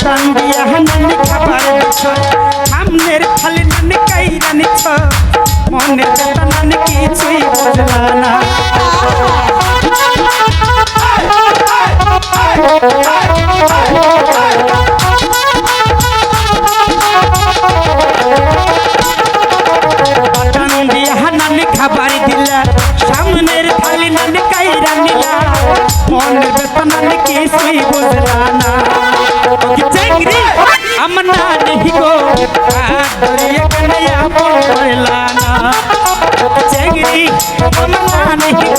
টান দিয়া হানান খাবার সামনের খালি নান কাইরা নিছ মনে কথা নান কিছুই বোঝলা না। খাবার দিলা। সামনের থালি নান কাইরা নিলা মনে বেতন কিছুই বোঝলা না। আমার না নেহি গো আর ধরিয়া কানাইয়া বললা না চেংড়ি আমার